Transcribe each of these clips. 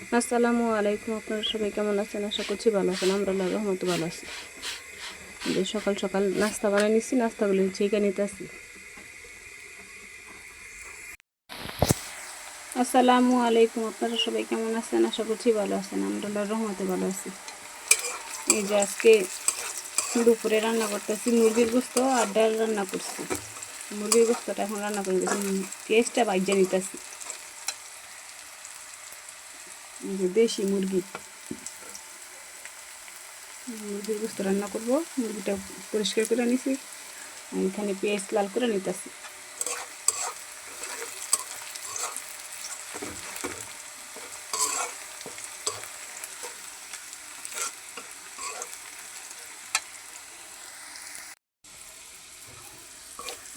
আসসালামু আলাইকুম, আপনারা সবাই কেমন আছেন? আশা করছি ভালো আছেন। আমরা আল্লাহর রহমতে ভালো আছি। যে সকাল সকাল নাস্তা বানিয়ে নিচ্ছি নাস্তাগুলো হচ্ছে এখানে নিতে আসি আসসালামু আলাইকুম, আপনারা সবাই কেমন আছেন? আশা করছি ভালো আছেন। আমরা আল্লাহর রহমতে ভালো আছি। এই যে আজকে দুপুরে রান্না করতেছি মুরগির গোস্ত আর ডাল রান্না করছি। মুরগির গোস্তটা এখন রান্না করে পেঁয়াজটা বাইজা নিতেছি। এই যে দেশি মুরগি। মুরগির গোস্ত রান্না করব। মুরগিটা পরিষ্কার করে নিছি। এখানে পেঁয়াজ লাল করে নিতেছি।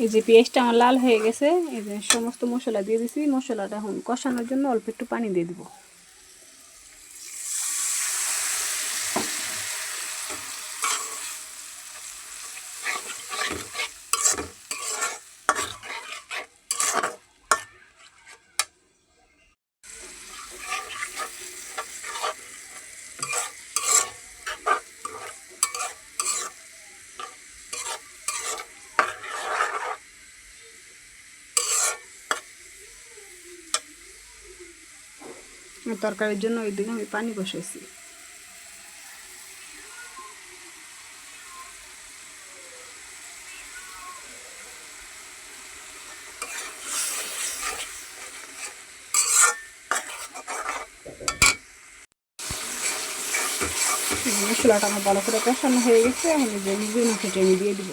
এই যে পেঁয়াজটা আমার লাল হয়ে গেছে, এই যে সমস্ত মশলা দিয়ে দিছি। মশলাটা এখন কষানোর জন্য অল্প একটু পানি দিয়ে দিব। তরকারির জন্য ওই দিকে আমি পানি বসাইছি। মশলাটা আমার ভালো করে কষানো হয়ে গেছে আমি যে মুরগির মাংসটা আমি দিয়ে দিব।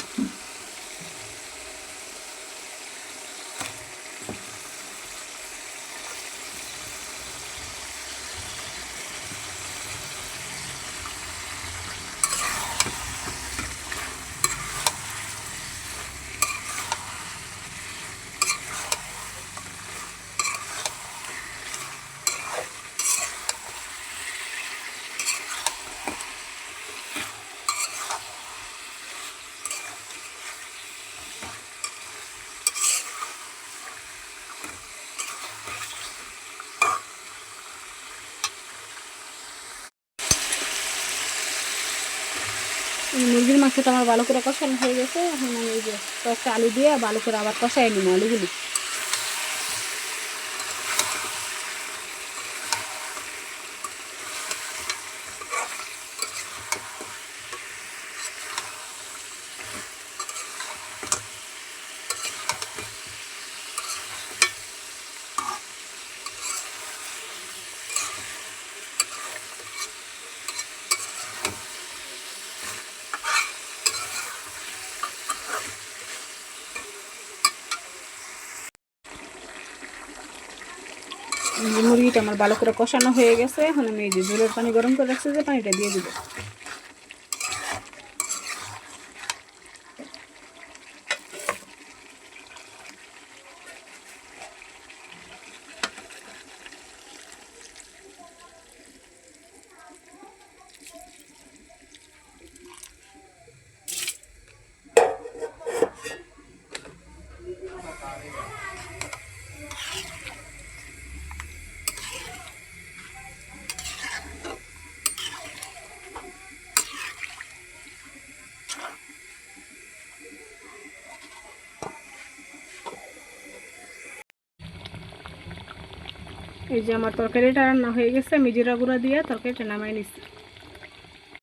মুরগির মাংসটা আমার ভালো করে কষানো হয়ে গেছে। এখন আমি এই যে কয়েকটা আলু দিয়ে ভালো করে আবার কষাই নিব আলুগুলি। মুরগিটা আমার ভালো করে কষানো হয়ে গেছে। এখন আমি এই যে ঝোলের পানি গরম করে রাখছি যে পানিটা দিয়ে দিব। এই যে আমার তরকারিটা রান্না হয়ে গেছে আমি জিরা গুঁড়া দিয়ে তরকারিটা নামাই নিচ্ছি।